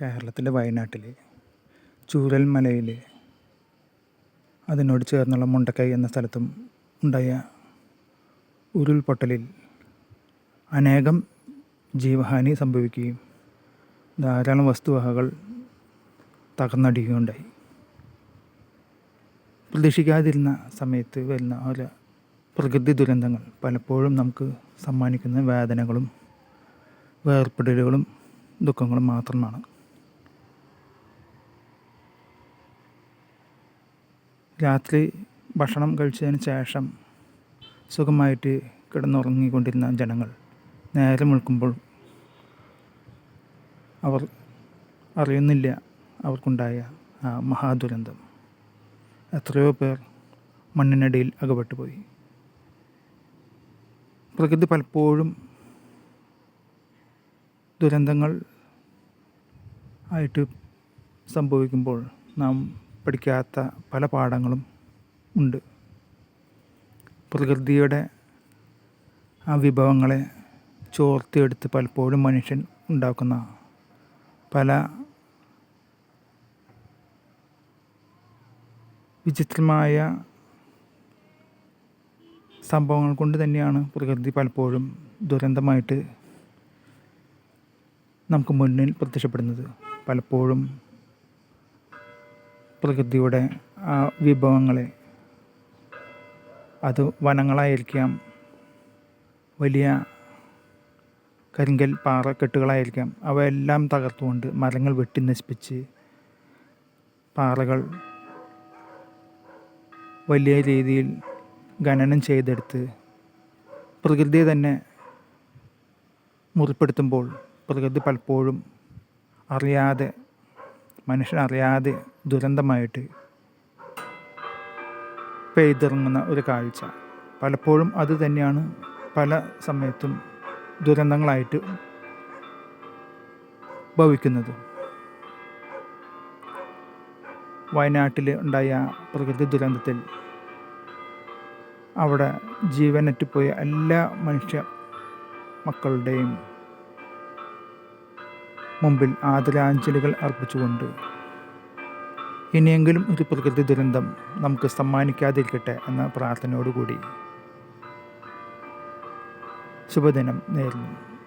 കേരളത്തിലെ വയനാട്ടിൽ ചൂരൽമലയിൽ അതിനോട് ചേർന്നുള്ള മുണ്ടക്കൈ എന്ന സ്ഥലത്തും ഉണ്ടായ ഉരുൾപൊട്ടലിൽ അനേകം ജീവഹാനി സംഭവിക്കുകയും ധാരാളം വസ്തുവകകൾ തകർന്നടിയുകയുണ്ടായി. പ്രതീക്ഷിക്കാതിരുന്ന സമയത്ത് വരുന്ന ഒരു പ്രകൃതി ദുരന്തങ്ങൾ പലപ്പോഴും നമുക്ക് സമ്മാനിക്കുന്ന വേദനകളും വേർപ്പെടലുകളും ദുഃഖങ്ങളും മാത്രമാണ്. രാത്രി ഭക്ഷണം കഴിച്ചതിന് ശേഷം സുഖമായിട്ട് കിടന്നുറങ്ങിക്കൊണ്ടിരുന്ന ജനങ്ങൾ നേരം വിളിക്കുമ്പോൾ അവർ അറിയുന്നില്ല അവർക്കുണ്ടായ ആ മഹാദുരന്തം. എത്രയോ പേർ മണ്ണിനടിയിൽ അകപ്പെട്ടുപോയി. പ്രകൃതി പലപ്പോഴും ദുരന്തങ്ങൾ ആയിട്ട് സംഭവിക്കുമ്പോൾ നാം പഠിക്കാത്ത പല പാഠങ്ങളും ഉണ്ട്. പ്രകൃതിയുടെ ആ വിഭവങ്ങളെ ചോർത്തിയെടുത്ത് പലപ്പോഴും മനുഷ്യൻ ഉണ്ടാക്കുന്ന പല വിചിത്രമായ സംഭവങ്ങൾ കൊണ്ട് തന്നെയാണ് പ്രകൃതി പലപ്പോഴും ദുരന്തമായിട്ട് നമുക്ക് മുന്നിൽ പ്രത്യക്ഷപ്പെടുന്നത്. പലപ്പോഴും പ്രകൃതിയുടെ ആ വിഭവങ്ങളെ അത് വനങ്ങളായിരിക്കാം. വലിയ കരിങ്കൽ പാറക്കെട്ടുകളായിരിക്കാം. അവയെല്ലാം തകർത്തുകൊണ്ട് മരങ്ങൾ വെട്ടി നശിപ്പിച്ച് പാറകൾ വലിയ രീതിയിൽ ഖനനം ചെയ്തെടുത്ത് പ്രകൃതിയെ തന്നെ മുറിപ്പെടുത്തുമ്പോൾ പ്രകൃതി പലപ്പോഴും അറിയാതെ മനുഷ്യൻ അറിയാതെ ദുരന്തമായിട്ട് പെയ്തിറങ്ങുന്ന ഒരു കാഴ്ച. പലപ്പോഴും അത് തന്നെയാണ് പല സമയത്തും ദുരന്തങ്ങളായിട്ട് ഭവിക്കുന്നത്. വയനാട്ടിൽ ഉണ്ടായ പ്രകൃതി ദുരന്തത്തിൽ അവിടെ ജീവനറ്റുപോയ എല്ലാ മനുഷ്യ മക്കളുടെയും മുമ്പിൽ ആദരാഞ്ജലികൾ അർപ്പിച്ചുകൊണ്ട്. ഇനിയെങ്കിലും ഒരു പ്രകൃതി ദുരന്തം നമുക്ക് സമ്മാനിക്കാതിരിക്കട്ടെ എന്ന പ്രാർത്ഥനയോടുകൂടി. ശുഭദിനം നേരുന്നു.